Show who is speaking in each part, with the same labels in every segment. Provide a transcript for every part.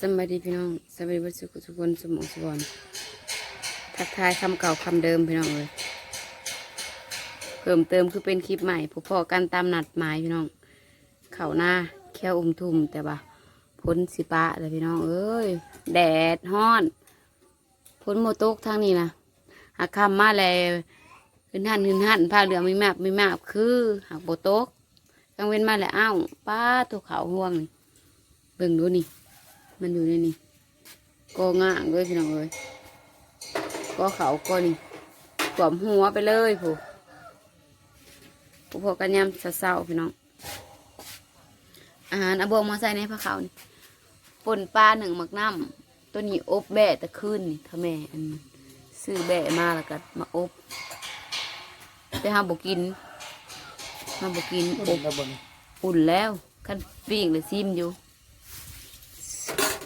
Speaker 1: สวัสดีพี่น้องสวัสดีวัสุขทุกคนสมองสวรรค์ทักทายคำเก่าคำเดิมพี่น้องเลยเพิ่มเติมคือเป็นคลิปใหม่พอพอกันตามนัดหมายพี่น้อง เข่าหน้าแค่อุ้มทุ่มแต่ว่าพ้นสิปะเลยพี่น้องเอ้ยแดดฮ้อนพ้นโมตกทางนี้นะหากคำมาแล้วขึ้นหันขึ้นหันผ้าเหลืองไม่มากไม่มากคือหากโบตกกลางเว้นมาแล้วอ้าวป้าตัวเขาห่วงนี่เบิ่งดูนี่ มันอยู่ในนี่ก็ง่างเลยพี่น้องเอ้ยก็เขาก็นี่กวมหัวไปเลยผู้ผู้พอกันยำเศร้าๆพี่น้อง อาหารเอาบวงมาใส่ในผ้าขาวนี่ป่นปลาหนึ่งหมักน้ำตัวนี้อบแบะตะคืนนี่ถ้าแม่อันซื้อแบะมาแล้วก็มาอบไปหาบกินมาบกิน
Speaker 2: อุ่
Speaker 1: อนบ
Speaker 2: ระบน
Speaker 1: อุ่นแล้วขั้นปิ้งเลยซิมอยู่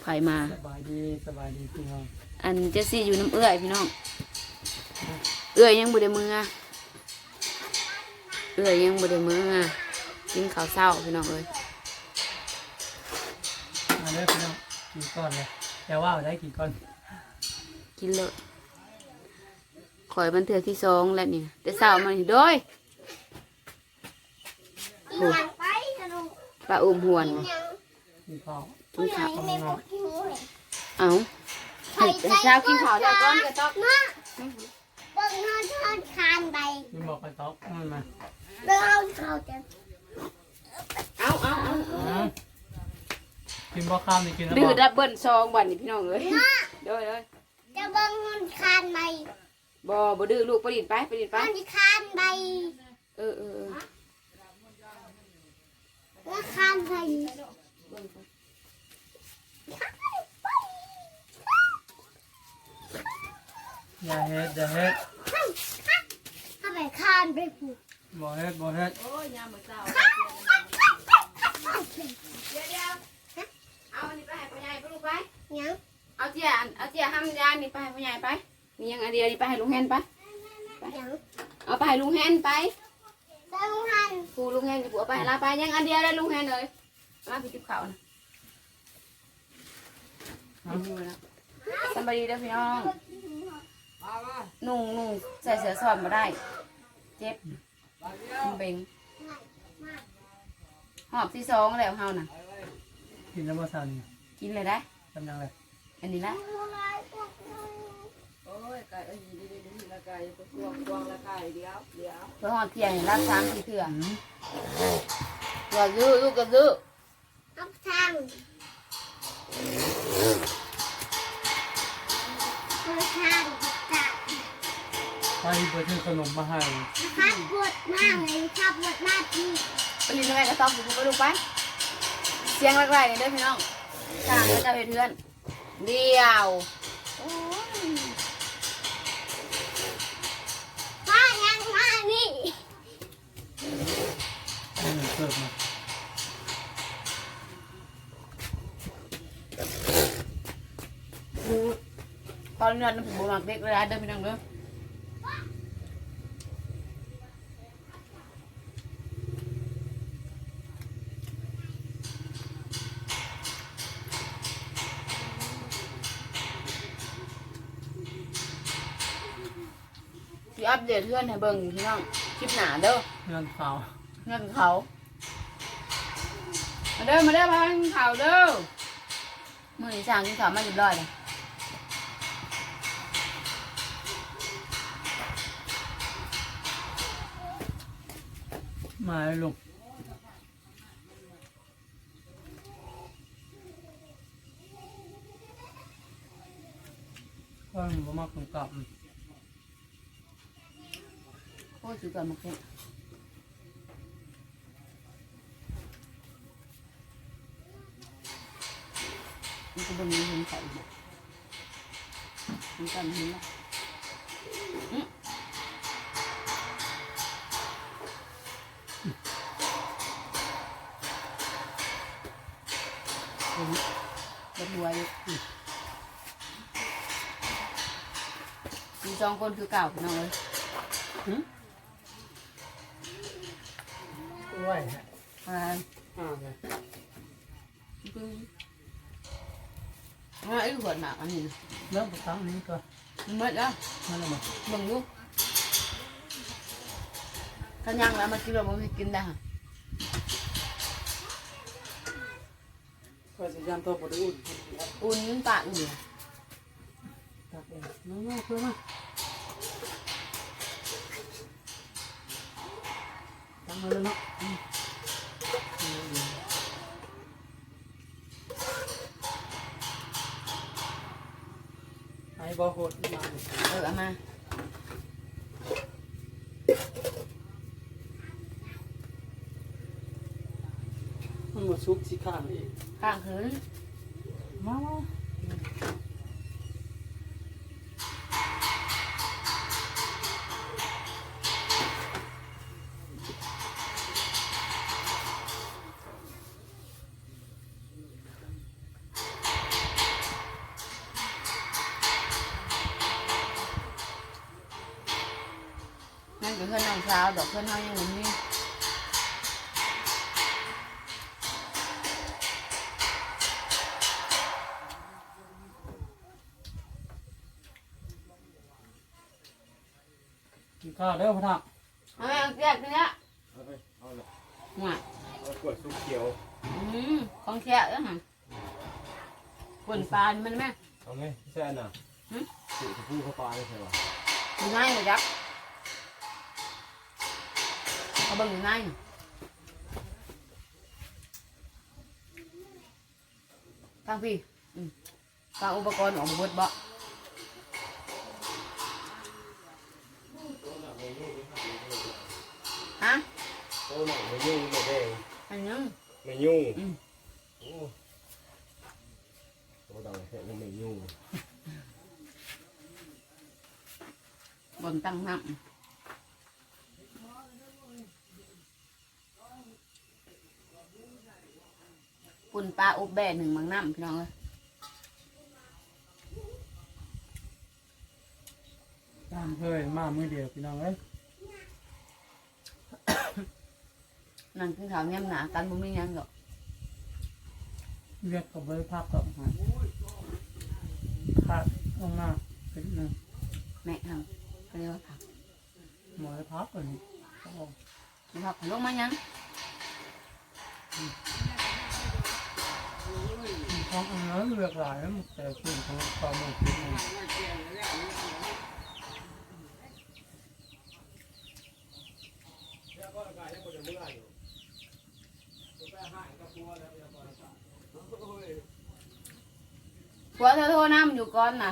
Speaker 1: ไผมา
Speaker 2: สบายดีสบายดีพี่น้อง
Speaker 1: อันเจสซี่อยู่น้ำเอื้อยพี่น้อง เอื้อยยังบ่ได้มือเอื้อยยังบ่ได้มือกินข้าวเช้าพี่น้องเอ้ย
Speaker 2: มาเลยพี่น้องกินก้อนเลยแต่ว่าเอาได้กี่ก้อน
Speaker 1: กินเลยข่อยมันเถือที่สองแล้วนี่แต่เช้ามานี่โดย
Speaker 3: อีหยังไปกระดูก
Speaker 1: ปลาอุ้มหวน
Speaker 3: อี
Speaker 1: บ่
Speaker 3: หยัง
Speaker 2: กินข้าว
Speaker 1: กินข้าว
Speaker 3: ไม่บอกหิวเลย
Speaker 1: เอาให้ให้เช้ากินข้าวแล้วก่อนก็ต้อง
Speaker 3: มาเบิ่งเฮาทอดคานไป
Speaker 2: กินบอกไปต๊อกมันมา
Speaker 3: เบิ่งเฮาเขาจะ
Speaker 1: เอาเอาเอา
Speaker 2: อืมกินบอกข้าวนี่กินแล้ว
Speaker 1: ดื้อดับเบิ้ลซองบ่นี่พี่น้องเอ้ย
Speaker 3: มา
Speaker 1: โดยโดย
Speaker 3: จะเบิ่งเฮาคานไป
Speaker 1: บ่บ่ดื้อลูกไปดินไปไปดินไป
Speaker 3: มันคานไป
Speaker 1: เออเออเออ
Speaker 3: แล้วคานไป
Speaker 1: เบิ่งไป
Speaker 2: อย่าเฮ็ดอย่าเฮ็ด
Speaker 3: ถ้าไปคานไปผูก
Speaker 2: บ่เฮ็ดบ่เฮ็ด
Speaker 1: โอ้ยยามมื้อเช้าเดี๋ยวเดี๋ยวเอาอันนี้ไปให้พ่อใหญ่ไปลูกไป
Speaker 3: ยัง
Speaker 1: เอาเจียนเอาเจียห้ามยานนี่ไปให้พ่อใหญ่ไปมียังอันเดียวนี่ไปให้ลุงแฮนไปเอาไปให้ลุงแฮนไป
Speaker 3: เบิ่งหัน
Speaker 1: ครูลุงแฮนจะปวไปลาไปยังอันเดียวได้ลุงแฮนเลยมาพี่จุ๊บเขานะ เอาอยู่แล้วสบายดีเด้อพี่น้อง นุ่งนุ่งใส่เสื้อซ้อนมาได้ เจ็บมันเบ่งหอบที่สองแล้วเฮาน่ะ
Speaker 2: กินแล้วบ่ทัน
Speaker 1: กินเลยได้
Speaker 2: กำลังเลย
Speaker 1: อันนี้ละ
Speaker 4: โอ้ยไก่เอ้ยดีดีดีละไก่ตัวกวางกวางละไก่เดี๋ยวเดี๋ยว
Speaker 1: เพื่อหอดเที่ยงรับสามสี่เถื่อ
Speaker 2: อืม
Speaker 1: อย่าซื้อลูกก็ซื้อ
Speaker 3: เอาทางเอาทางจับ
Speaker 2: ไปเปิดซื้อขนมมาให้
Speaker 3: ข้าปวดมากเลยข้าปวดมากที่
Speaker 1: ไปลินอะไรก็ต้องไปลูกไป เสียงแรกๆนี่เด้อพี่น้องต่างก็จะเป็นเพื่อนเดียว ตอนนี้เราผมบอกเด็กเลยนะเดินไปนั่งเด้อที่อัปเดตเพื่อนให้เบิ่งพี่น้องคลิปหนาเด้อ
Speaker 2: เงินข้าว
Speaker 1: เงินเขามาเด้อมาเด้อพากินข้าวเด้อมือนี้สั่งกินข้าวมาเรียบร้อยเลย
Speaker 2: มาลูกก็มันบ่มักของกลับ
Speaker 1: โอ้ยถือก่อนมาแค่มันก็บนนี้เห็นใส่อยู่มันกันเห็นละ สองคนคือเก่าพี่น้องเลย
Speaker 2: กล้วย
Speaker 1: อ่า
Speaker 2: อ่าเลย
Speaker 1: คืออ่าไอ้ขวดหนักอันนี้นะ
Speaker 2: เริ่มตั้งนี้ก็
Speaker 1: มันหมดแล้ว
Speaker 2: นั่นแหละมั้ง
Speaker 1: เบิ่งดูถ้ายังแล้วมากินเราไม่กินได้ค่ะ
Speaker 2: ก็สัญญาณตัวปวดอุ่น
Speaker 1: อุ่นปากอยู่
Speaker 2: ตักเองน้องๆเพื่อนมา ตั้งมาเลยเนาะอืมไอ้บอโหดมา
Speaker 1: เออเอามา
Speaker 2: มันมาซุกสิข้างอีก
Speaker 1: ข้างคืน
Speaker 2: มา
Speaker 1: เพื่อนน้องสาวดอกเพื่อนเขายังบ่มี
Speaker 2: กินข้าวเด้อพ่อทัก
Speaker 1: เอาแม่เอาแยกนี่ละ
Speaker 5: เอาไปเอาเลย
Speaker 1: หัว
Speaker 5: เอาขวดซุปเขียว
Speaker 1: อืมของแช่เออหันป่นปลานี่มันแม่
Speaker 5: เอาไงพี่แซ่น่ะ
Speaker 1: หึ
Speaker 5: สูตรผู้เข้าปลาไม่ใช่หรอ
Speaker 1: อยู่ไหนเลยจัก เอาเบิ่งอยู่ไหนทางพี่อืมทางอุปกรณ์ออกมาเบิดบ่ฮะ
Speaker 5: โตหน่อยไม่ยุ่งไม่แดง
Speaker 1: อันยัง
Speaker 5: ไม่ยุ่ง
Speaker 1: อืม
Speaker 5: โอ้โตดังแค่ไม่ยุ่ง
Speaker 1: บนตั้งน้ำปุ่นปลา อบแบะหนึ่งมังน้ำพี่น้องเอ้ย
Speaker 2: ตามเคยมามือเดียวพี่น้องเอ้ย
Speaker 1: นั่งกินข้าวแย้มหนากันบ่มีหยังดอก
Speaker 2: เรียกกับใบพักกับหาขาดลงมาเป็นหนึ่ง
Speaker 1: แม่ทำก็เรียกว่าผัก
Speaker 2: หมอยพักอันนี้ก็
Speaker 1: ผักลงมาหยัง
Speaker 2: ท้องอันนั้นเลือกหลายแล้วแต่ส่วนของความหมดคิดมัน
Speaker 1: ผัวเธอโทรน้ำอยู่ก่อนน่ะ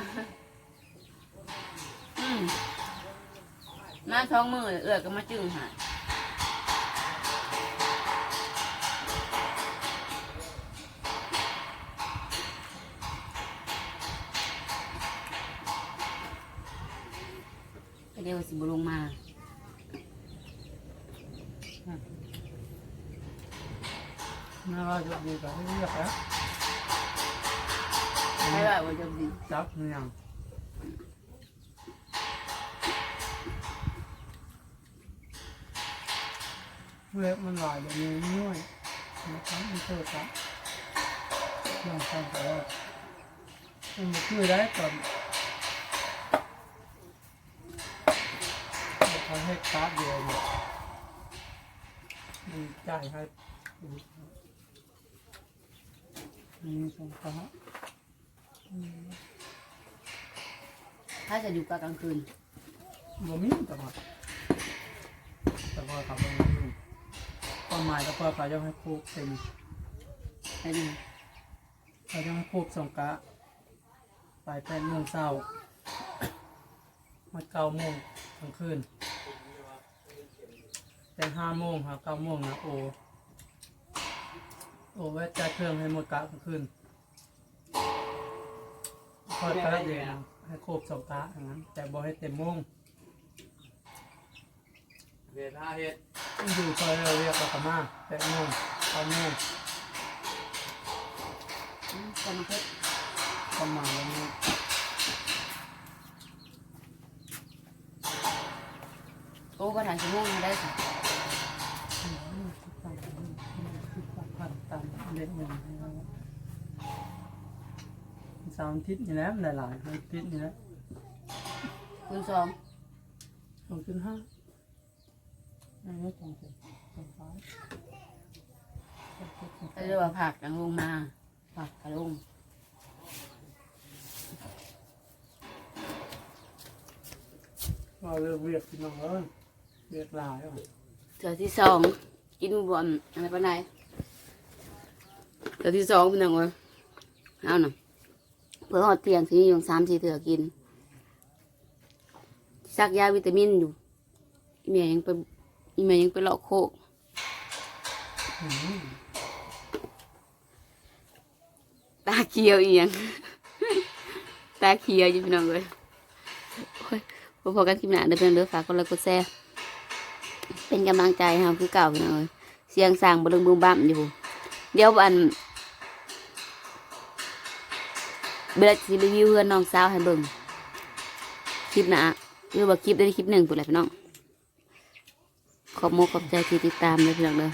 Speaker 1: อืมน้าท้องมือเอื้อก็มาจึงหาย เดี๋ยวสิบลงมา
Speaker 2: น่าจะดีกว่าที่เรียกแล้ว
Speaker 1: ไม่ได้ว่าจะดี
Speaker 2: จับเนี่ยงเล็บมันหลายแบบนี้น้อยนะครับมันเกิดครับลองทำแต่ว่ามันมาช่วยได้ก่อน เขาให้การ์ดเดียวเนี่ยมีจ่ายให้มีสองครั้ง
Speaker 1: ถ้าจะอยู่กลางคืน
Speaker 2: บ่มีแต่ว่าแต่ว่าขับรถอยู่ความหมายแล้วก็เขาจะให้โคกเต็ม
Speaker 1: ไปดู
Speaker 2: เขาจะให้โคกสองกะไปแปดโมงเช้ามาเก้าโมงกลางคืน แต่ห้าโมงหาเก้าโมงนะโอ โอไว้จ่ายเครื่องให้หมดกะกลางคืนพอดกะเดียวให้โคกสองกะอย่างนั้น แต่บ่ให้เต็มโมง
Speaker 5: เวลาเฮ็ด
Speaker 2: อยู่ซอยเราเรียกว่าขม่าแปดโมงเก้าโมง
Speaker 1: อืมคนมาเพิ่ม
Speaker 2: ประมาณนี้
Speaker 1: โอ้ก็ถ่ายชั่วโมงมาได้ค่
Speaker 2: เล็กหนึ่งสสามทิศนี่แหละมันหลายๆมันทิศนี่แหละ
Speaker 1: คูณสอง
Speaker 2: สองจุดห้าอันนี้สองจุดสองฟ้า
Speaker 1: เขาเรียกว่าผักกังลงมาผักกระลง
Speaker 2: เราเลือกเวียกพี่น้องเอ้ยเวียกหลายอะ
Speaker 1: เถือที่สองกินบวมอะไรปานใด เถือที่สองเป็นยังไงเอาหน่ะเพื่อหอดเตียงทีนี่ยังสามสี่เถือกินซักยาวิตามินอยู่เมียยังไปเมียยังไปเลาะโคกตาเขียวเอียงตาเขียวอยู่พี่น้องเลยโอ้ยพอๆกันคลิปหน้าเด้อเพื่อนเด้อฝากกดไลค์กดแชร์เป็นกำลังใจให้เราคือเก่าพี่น้องเลยเสียงสั่งบลึงบึมบั่มอยู่ เดี๋ยวอัน เบลสิรีวิวเพื่อนน้องสาวให้เบิ่งคลิปนะหรือว่าคลิปได้คลิปหนึ่งปุ๋ยแหละพี่น้องขอบโมขอบใจที่ติดตามเลยพี่น้องเลย